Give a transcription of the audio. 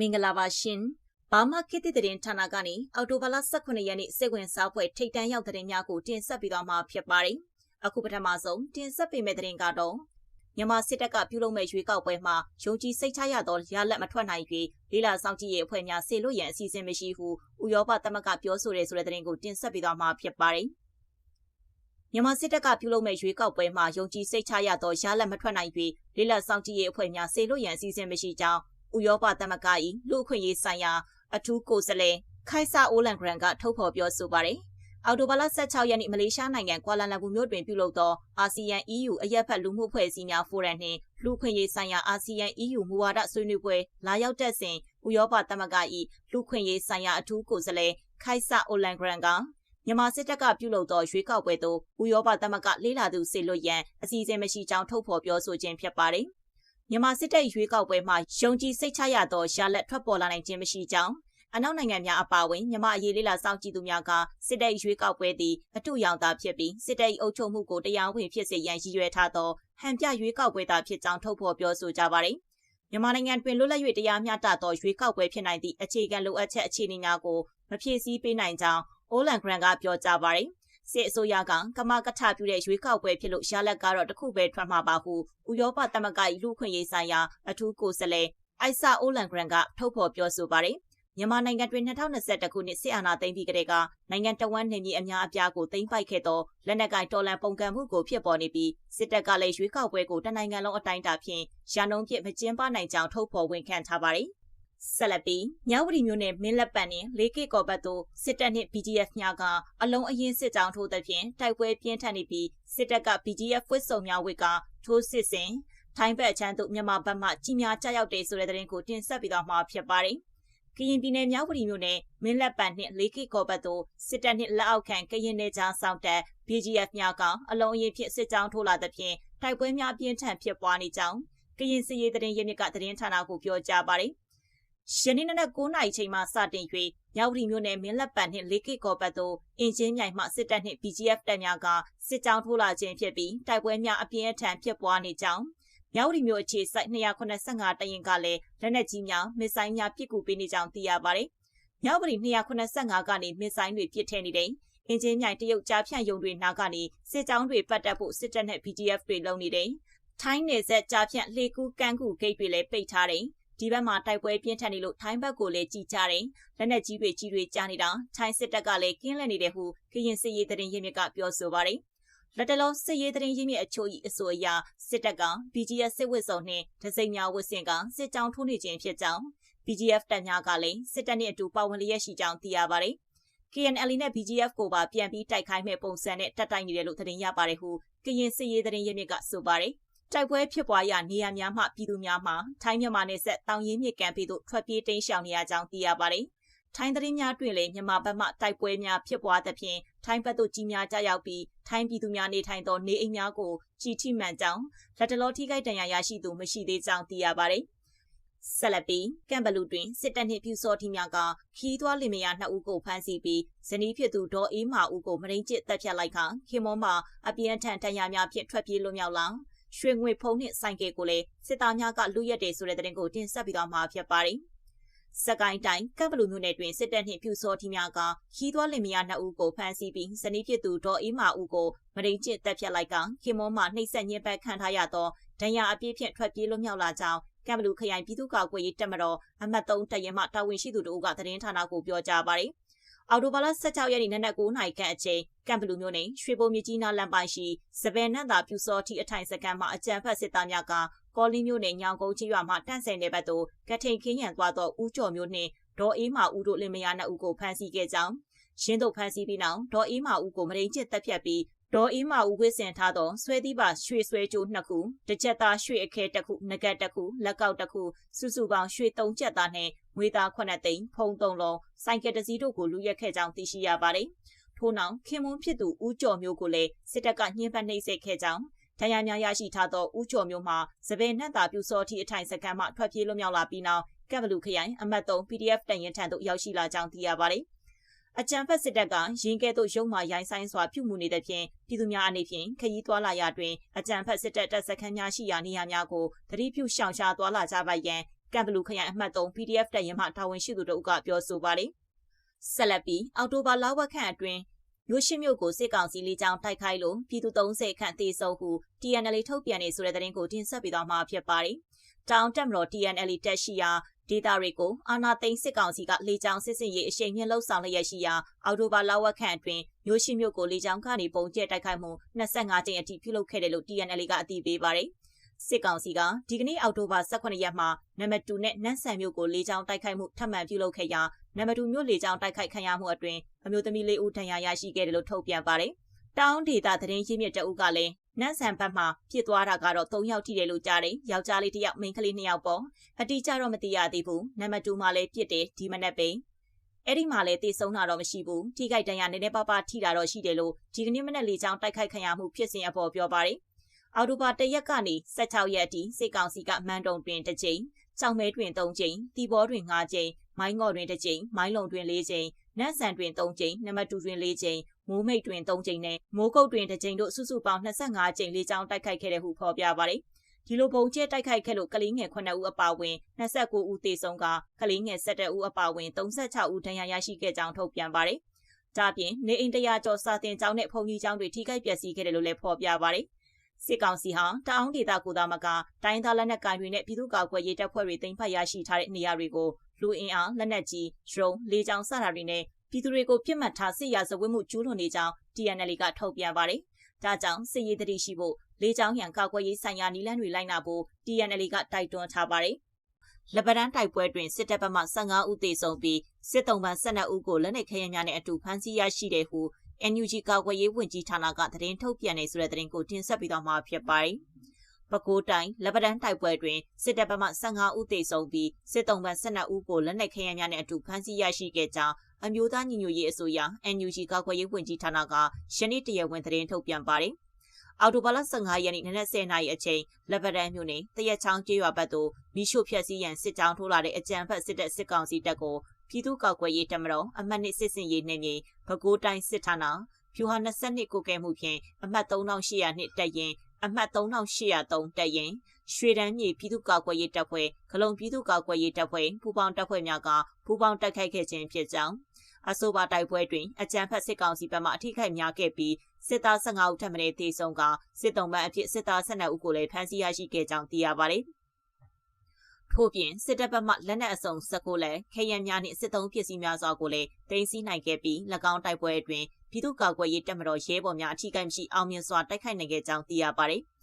မင်္ဂလာပါရှင်။ဘာမှခေတ်သစ်သတင်းဌာနကနေအော်တိုဘာလ18ရက်နေ့စေကွင်စားပွဲထိတ်တန့်ရောက်သတင်းများကိုတင်ဆက်ပေးသွားမှာဖြစ်ပါတယ်။အခုပထမဆုံးတင်ဆက်ပေးမယ့်သတင်းကတော့မြန်မာစစ်တပ်ကပြုလုပ်မဲ့ရွေးကောက်ပွဲမှာယုံကြည်စိတ်ချရသောရလက်မထွက်နိုင်၍လေးလာဆောင်ကြည့်ရေးအဖွဲ့များဆေလို့ရန်အစီအစဉ်မရှိဟုဥရောပသမဂ္ဂပြောဆိုတဲ့ဆိုတဲ့သတင်းကိုတင်ဆက်ပေးသွားမှာဖြစ်ပါတယ်။မြန်မာစစ်တပ်ကပြုလုပ်မဲ့ရွေးကောက်ပွဲမှာယုံကြည်စိတ်ချရသောရလက်မထွက်နိုင်၍လေးလက်ဆောင်ကြည့်ရေးအဖွဲ့များဆေလို့ရန်အစီအစဉ်မရှိကြောင်း ဥရောပသမဂ္ဂ၏လူအခွင့်ရေးဆိုင်ရာ အထူးကိုယ်စားလှယ်ခိုင်ဆာအိုလန်ဂရန်ကထုတ်ဖော်ပြောဆိုပါတယ်။အော်တိုဘာလ16ရက်နေ့မလေးရှားနိုင်ငံကွာလာလမ်ပူမြို့တွင်ပြုလုပ်သောအာဆီယံ EU အရက်ဖက်လူမှုဖွဲ့စည်းများဖိုရမ်နှင့်လူခွင့်ရေးဆိုင်ရာအာဆီယံ EU မူဝါဒဆွေးနွေးပွဲလာရောက်တဲ့စဉ်ဥရောပသမဂ္ဂ၏လူခွင့်ရေးဆိုင်ရာအထူးကိုယ်စားလှယ်ခိုင်ဆာအိုလန်ဂရန်ကမြန်မာစစ်တပ်ကပြုလုပ်သောရွေးကောက်ပွဲသို့ဥရောပသမဂ္ဂလေးလာသူစေလွတ်ရန်အစီအစဉ်မရှိကြောင်းထုတ်ဖော်ပြောဆိုခြင်းဖြစ်ပါတယ်။ မြန်မာစစ်တပ်ရွေးကောက်ပွဲမှာယုံကြည်စိတ်ချရသောရလက်ထွက်ပေါ်လာနိုင်ခြင်းမရှိကြောင်းအနောက်နိုင်ငံများအပါအဝင်မြန်မာအရေးလေးလာစောင့်ကြည့်သူများကစစ်တပ်ရွေးကောက်ပွဲသည်အတူရောင်သားဖြစ်ပြီးစစ်တပ်အုပ်ချုပ်မှုကိုတရားဝင်ဖြစ်စေရန်ရည်ရွယ်ထားသောဟန်ပြရွေးကောက်ပွဲသာဖြစ်ကြောင်းထုတ်ဖော်ပြောဆိုကြပါတယ်။မြန်မာနိုင်ငံတွင်လွတ်လပ်၍တရားမျှတသောရွေးကောက်ပွဲဖြစ်နိုင်သည့်အခြေခံလိုအပ်ချက်အခြေအနေများကိုမဖြည့်ဆည်းပေးနိုင်ကြောင်းအိုလန်ဂရန်ကပြောကြားပါတယ်။ စစ်အစိုးရကကမကထပြုတဲ့ရွေးကောက်ပွဲဖြစ်လို့ရလက်ကတော့တခုပဲထွက်မှာပါဟုဥရောပသမဂ္ဂ၏လူခွင့်ရေးဆိုင်ရာအထူးကိုယ်စားလှယ်အိုက်ဆာအိုလန်ဂရန်ကထုတ်ဖော်ပြောဆိုပါတယ်မြန်မာနိုင်ငံတွင်2021ခုနှစ်စစ်အာဏာသိမ်းပြီးကတည်းကနိုင်ငံတော်ဝန်နေပြည်အများအပြားကိုသိမ်းပိုက်ခဲ့သောလက်နက်ကိုင်တော်လှန်ပုန်ကန်မှုကိုဖြစ်ပေါ်နေပြီးစစ်တပ်ကလည်းရွေးကောက်ပွဲကိုတနိုင်ငံလုံးအတိုင်းအတာဖြင့်ရန်ကုန်ပြမကျင်းပနိုင်ကြောင်းထုတ်ဖော်ဝန်ခံထားပါတယ်။ ဆက်လက်ပြီးမြောက်ဝတီမြို့နယ်မင်းလက်ပံနှင့်လေးကစ်ကော်ဘတ်တို့စစ်တပ်နှင့် BGF များကအလုံးအရင်စစ်ကြောင်းထိုးသဖြင့်တိုက်ပွဲပြင်းထန်နေပြီးစစ်တပ်က BGF ဝစ်စုံများဝစ်ကထိုးစစ်စဉ်ထိုင်းဘက်အချမ်းသို့မြန်မာဘက်မှကြီးများကြားရောက်တဲ့ဆိုတဲ့သတင်းကိုတင်ဆက်ပြီးတော့မှာဖြစ်ပါတယ်။ကရင်ပြည်နယ်မြောက်ဝတီမြို့နယ်မင်းလက်ပံနှင့်လေးကစ်ကော်ဘတ်တို့စစ်တပ်နှင့်လက်အောက်ခံကရင်နယ်ကြားစောင့်တပ် BGF များကအလုံးအရင်ဖြင့်စစ်ကြောင်းထိုးလာသဖြင့်တိုက်ပွဲများပြင်းထန်ဖြစ်ပွားနေကြောင်းကရင်စစ်ရေးသတင်းရင်းမြစ်ကသတင်းဌာနကိုပြောကြားပါတယ်။ ယနေ့နနက်9နာရီချိန်မှစတင်၍မြောက်ရီမြို့နယ်မင်းလက်ပံနှင့်လေးကစ်ကော်ပတ်သို့အင်ဂျင်မြိုင်မှစစ်တပ်နှင့် BGF တပ်များကစစ်ကြောင်းထိုးလာခြင်းဖြစ်ပြီးတိုက်ပွဲများအပြင်းအထန်ဖြစ်ပွားနေကြောင်းမြောက်ရီမြို့အခြေစိုက်285တရင်ကလည်းလက်နက်ကြီးများမစ်ဆိုင်များပစ်ကူပေးနေကြောင်းသိရပါတယ်။မြောက်ရီ285ကနေမစ်ဆိုင်တွေပစ်ထည့်နေတဲ့အင်ဂျင်မြိုင်တရုတ်ကြားဖြန့်ယုံတွေနားကနေစစ်ကြောင်းတွေပတ်တက်ဖို့စစ်တပ်နဲ့ BGF တွေလုံနေတယ်။ထိုင်းနယ်ဆက်ကြားဖြန့်လေကူးကန်းကူဂိတ်တွေလည်းပိတ်ထားတယ်။ ဒီဘက်မှာတိုက်ပွဲပြင်းထန်နေလို့ထိုင်းဘက်ကိုလည်းကြည်ကြတယ်လက်နက်ကြီးတွေကြီးတွေကြားနေတာထိုင်းစစ်တပ်ကလည်းကင်းလှည့်နေတယ်ဟုကရင်စစ်ရေးတရင်ရင်းမြစ်ကပြောဆိုပါတယ်လက်တလုံးစစ်ရေးတရင်ရင်းမြစ်အချို့၏အဆိုအရစစ်တပ်က BGF စစ်ဝစ်စုံနှင့်ဒဇိမ်များဝစ်စင်ကစစ်ကြောင်းထိုးနေခြင်းဖြစ်ကြောင်း BGF တပ်များကလည်းစစ်တပ်နှင့်အတူပါဝင်လျက်ရှိကြောင်းသိရပါတယ် KNL နဲ့ BGF ကိုပါပြန်ပြီးတိုက်ခိုင်းမဲ့ပုံစံနဲ့တပ်တိုက်နေတယ်လို့သတင်းရပါတယ်ဟုကရင်စစ်ရေးသတင်းရင်းမြစ်ကဆိုပါတယ် တိုက်ပွဲဖြစ်ပွားရာနေရာများမှပြည်သူများမှထိုင်းမြန်မာနယ်စပ်တောင်ရင်းမြစ်ကမ်းပြည်သို့ထွက်ပြေးတိမ်းရှောင်နေရကြောင်းသိရပါတယ်။ထိုင်းသတင်းများတွင်လည်းမြန်မာဘက်မှတိုက်ပွဲများဖြစ်ပွားသဖြင့်ထိုင်းဘက်သို့ကြီးများကြရောက်ပြီးထိုင်းပြည်သူများနေထိုင်သောနေအိမ်များကိုကြီးထိမှန်ကြောင်းလက်တလောထိခိုက်ဒဏ်ရာရရှိသူမရှိသေးကြောင်းသိရပါတယ်။ဆက်လက်ပြီးကမ်ဘလူတွင်စစ်တပ်နှင့်ပြူစောထီများကခီးသွွားလင်မယားနှစ်ဦးကိုဖမ်းဆီးပြီးဇနီးဖြစ်သူဒေါ်အေးမာဦးကိုမရင်းကျစ်တပ်ဖြတ်လိုက်ခါခင်မောမှာအပြင်းထန်တရားများဖြင့်ထွက်ပြေးလွတ်မြောက်လာ ရွှေငွေဖုံးနှင့်ဆိုင်ကယ်ကိုလည်းစစ်သားများကလူရက်တယ်ဆိုတဲ့သတင်းကိုတင်ဆက်ပြီးတော့မှာဖြစ်ပါတယ်။စကိုင်းတိုင်းကပ်ဘလူမြို့နယ်တွင်စစ်တပ်နှင့်ပြူစောထီများကခီးသွွားလင်မယားနှစ်ဦးကိုဖမ်းဆီးပြီးဇနီးဖြစ်သူဒေါ်အေးမာဦးကိုမရင်းကျစ်တပ်ဖြတ်လိုက်ကခင်မောမှနှိပ်စက်ညှဉ်းပန်းခံထားရသောဒဏ်ရာအပြည့်ဖြင့်ထွက်ပြေးလွတ်မြောက်လာကြောင်းကမ်ဘလူခရိုင်ပြည်သူ့ကာကွယ်ရေးတပ်မတော်အမှတ်3တပ်ရင်းမှတာဝန်ရှိသူတို့ကသတင်းဌာနကိုပြောကြားပါတယ်။ အော်တိုဘာလ16ရက်နေ့နနက်9:00နာရီခန့်အချိန်ကမ်ဘလူမျိုးနယ်ရွှေဘုံမြကြီးနားလမ်းပိုင်းရှိစပယ်နတ်သာပြူစောတိအထိုင်စကန်မှာအကြံဖက်စစ်သားများကကော်လီမျိုးနယ်ညောင်ကုန်းချရွာမှတန့်ဆယ်နယ်ဘက်သို့ကထိန်ခင်းရန်သွားသောဦးကျော်မျိုးနှင့်ဒေါ်အေးမာဦးတို့လင်မယားနှစ်ဦးကိုဖမ်းဆီးခဲ့ကြောင်းရင်းတို့ဖမ်းဆီးပြီးနောက်ဒေါ်အေးမာဦးကိုမရင်းကျစ်တပ်ဖြတ်ပြီး ဒေါ်အေးမာဦးဝစ်စင်ထားသောဆွဲသီးပါရွှေဆွဲကြိုးနှစ်ခုတစ်ချက်သားရွှေအခဲတစ်ခုငကတ်တစ်ခုလက်ကောက်တစ်ခုစုစုပေါင်းရွှေသုံးချက်သားနှင့်ငွေသား9သိန်းဖုံသုံးလုံးစိုက်ကယ်တစည်းတို့ကိုလူရက်ခဲ့ကြောင်းသိရှိရပါတယ်။ထို့နောက်ခင်မွန်းဖြစ်သူဦးကျော်မျိုးကိုလည်းစစ်တပ်ကညှဉ်းပန်းနှိပ်စက်ခဲ့ကြောင်းတရားများရရှိထားသောဦးကျော်မျိုးမှာစပယ်နှက်သာပြူစောတိအထိုင်စခန်းမှထွက်ပြေးလွတ်မြောက်လာပြီးနောက်ကပ်ဘလူခရိုင်အမှတ်3 PDF တန်ရင်ထံသို့ရောက်ရှိလာကြောင်းသိရပါတယ်။ အကြံဖက်စစ်တပ်ကရင်ကဲ့သို့ရုံမှရိုင်းဆိုင်စွာပြုမှုနေတဲ့ဖြင့်ပြည်သူများအနေဖြင့်ခရီးသွားလာရာတွင်အကြံဖက်စစ်တပ်တပ်စခန်းများရှိရာနေရာများကိုတတိပြုရှောင်ရှားသွားလာကြပါရန်ကံဘလူခရိုင်အမှတ်3 PDF တပ်ရင်းမှတာဝန်ရှိသူတို့ကပြောဆိုပါတယ်။ဆက်လက်ပြီးအော်တိုဘာလဝက်ခန့်အတွင်းမြို့ရှိမြို့ကိုစစ်ကောင်စီလေးကြောင်းတိုက်ခိုက်လို့ပြည်သူ30ခန့်သေဆုံးဟု TNL ထုတ်ပြန်နေဆိုတဲ့သတင်းကိုတင်ဆက်ပေးသွားမှာဖြစ်ပါတယ်။တောင်တက်မတော် TNL တက်ရှိရာ ဒေတာတွေကိုအာနာသိန်းစစ်ကောင်စီကလေကြောင်းစစ်စင်ရေးအရှိန်မြင့်လှုပ်ဆောင်လျက်ရှိရာအော်တိုဘာလဝက်ခန့်အတွင်းမြို့ရှိမြို့ကိုလေကြောင်းကနေပုံကျဲတိုက်ခိုက်မှု25ကြိမ်အထိပြုလုပ်ခဲ့တယ်လို့ TNL ကအတည်ပြုပါတယ်။စစ်ကောင်စီကဒီကနေ့အောက်တိုဘာ18ရက်မှာနံပါတ်2နဲ့နန်းဆန်မြို့ကိုလေကြောင်းတိုက်ခိုက်မှုထပ်မံပြုလုပ်ခဲ့ရာနံပါတ်2မြို့လေကြောင်းတိုက်ခိုက်ခံရမှုအတွင်းအမျိုးသမီးလေးဦးဒဏ်ရာရရှိခဲ့တယ်လို့ထုတ်ပြန်ပါတယ်။ တောင်းဒေတာသတင်းရင်းမြစ်တအုပ်ကလည်းနန်းဆန်ဘက်မှာဖြစ်သွားတာကတော့၃ယောက်ထိတယ်လို့ကြားတယ်။ယောက်ျားလေးတစ်ယောက်မိန်းကလေးနှစ်ယောက်ပေါ့။အတိအကျတော့မသိရသေးဘူး။နံပါတ်2မှာလည်းပြစ်တယ်ဒီမနက်ပိန်။အဲ့ဒီမှာလည်းတည်ဆုံးတာတော့မရှိဘူး။ထိခိုက်ဒဏ်ရာနည်းနည်းပါးပါးထိတာတော့ရှိတယ်လို့ဒီကနေ့မနက်လေးချောင်းတိုက်ခိုက်ခံရမှုဖြစ်စဉ်အပေါ်ပြောပါတယ်။အော်တိုဘာတရက်ကနေ16ရက်အထိစစ်ကောင်စီကမန်တုံတွင်တစ်ကြိမ်ကြောင်မဲတွင်3ကြိမ်တီဘောတွင်5ကြိမ်မိုင်းငေါ်တွင်1ကြိမ်မိုင်းလုံတွင်4ကြိမ်နတ်ဆန်တွင်3ကြိမ်နံပါတ်2တွင်4ကြိမ် မိုးမိတ်တွင်3ကြိမ်နဲ့မိုးကုတ်တွင်1ကြိမ်တို့စုစုပေါင်း25ကြိမ်လေးချောင်းတိုက်ခိုက်ခဲ့တဲ့ဟုဖော်ပြပါတယ်ဒီလိုပုံကျဲတိုက်ခိုက်ခဲ့လို့ကလေးငယ်9ဦးအပါအဝင်29ဦးသေဆုံးကကလေးငယ်17ဦးအပါအဝင်36ဦးဒဏ်ရာရရှိခဲ့ကြောင်းထုတ်ပြန်ပါတယ်။ဒါပြင်နေအိမ်တရာကျော်စာတင်ကျောင်းနဲ့ဖုန်ကြီးကျောင်းတွေထိခိုက်ပျက်စီးခဲ့တယ်လို့လည်းဖော်ပြပါတယ်စစ်ကောင်စီဟာတအောင်းဒေသကိုသာမကတိုင်းသားလက်နက်ကိုင်တွေနဲ့ပြည်သူ့ကာကွယ်ရေးတပ်ဖွဲ့တွေတင်ဖတ်ရရှိထားတဲ့နေရာတွေကိုလူအင်အားလက်နက်ကြီးရုံလေကြောင်းစတာတွေနဲ့ ပြည်သူတွေကိုပြစ်မှတ်ထားစစ်ရာဇဝတ်မှုကျူးလွန်နေကြောင်း TNL ကထုတ်ပြန်ပါတယ်။ဒါကြောင့်စစ်ရေးတတိရှိဖို့လေကြောင်းရန်ကာကွယ်ရေးဆိုင်ရာနည်းလမ်းတွေလိုက်နာဖို့ TNL ကတိုက်တွန်းထားပါတယ်။လက်ပတန်းတိုက်ပွဲတွင်စစ်တပ်ဘက်မှ15ဦးသေဆုံးပြီးစစ်တုံးပန်း12ဦးကိုလက်နက်ခဲယမ်းများနဲ့အတူဖမ်းဆီးရရှိတဲ့ဟု NUG ကာကွယ်ရေးဝန်ကြီးဌာနကသတင်းထုတ်ပြန်နေဆိုတဲ့သတင်းကိုတင်ဆက်ပေးသွားမှာဖြစ်ပါတယ်။ပဲခူးတိုင်းလက်ပတန်းတိုက်ပွဲတွင်စစ်တပ်ဘက်မှ15ဦးသေဆုံးပြီးစစ်တုံးပန်း12ဦးကိုလက်နက်ခဲယမ်းများနဲ့အတူဖမ်းဆီးရရှိခဲ့ကြောင်း အမျိုးသားညီညွတ်ရေးအစိုးရ NUG ကာကွယ်ရေးဝန်ကြီးဌာနကယနေ့တရဝင်သတင်းထုတ်ပြန်ပါတယ်။အော်တိုဘာလ15ရက်နေ့နနက်10:00နာရီအချိန်လက်ပတန်းမြို့နယ်တရက်ချောင်းကျေးရွာဘက်သို့မိရှုဖျက်ဆီးရန်စစ်ကြောင်းထိုးလာတဲ့အကြံဖက်စစ်တပ်စစ်ကောင်စီတပ်ကိုပြည်သူ့ကာကွယ်ရေးတပ်မတော်အမှတ်နှစ်စစ်စင်ရေးနေမြေပဲခူးတိုင်းစစ်ဌာနဖြူဟာ22ကိုကဲမှုဖြင့်အမှတ်3800နှစ်တက်ရင်အမှတ်3803တက်ရင် ရွှေတန်းမြေပြည်သူ့ကာကွယ်ရေးတပ်ဖွဲ့ဂလုံပြည်သူ့ကာကွယ်ရေးတပ်ဖွဲ့ပူပေါင်းတပ်ဖွဲ့များကပူပေါင်းတိုက်ခိုက်ခဲ့ခြင်းဖြစ်ကြောင်းအဆိုပါတိုက်ပွဲတွင်အကြမ်းဖက်စစ်ကောင်စီဘက်မှအထိခိုက်များခဲ့ပြီးစစ်သား15ဦးထပ်မံတေဆုံးကစစ်တုံးပန်းအဖြစ်စစ်သား12ဦးကိုလည်းဖမ်းဆီးရရှိခဲ့ကြောင်းသိရပါတယ်။ထို့ပြင်စစ်တပ်ဘက်မှလက်နက်အစုံ19လက်ခရံများနှင့်စစ်သုံးပစ္စည်းများစွာကိုလည်းတင်စီနိုင်ခဲ့ပြီး၎င်းတိုက်ပွဲအတွင်းပြည်သူ့ကာကွယ်ရေးတပ်မတော်ရဲဘော်များအထိကိမရှိအောင်မြင်စွာတိုက်ခိုက်နိုင်ခဲ့ကြောင်းသိရပါတယ်။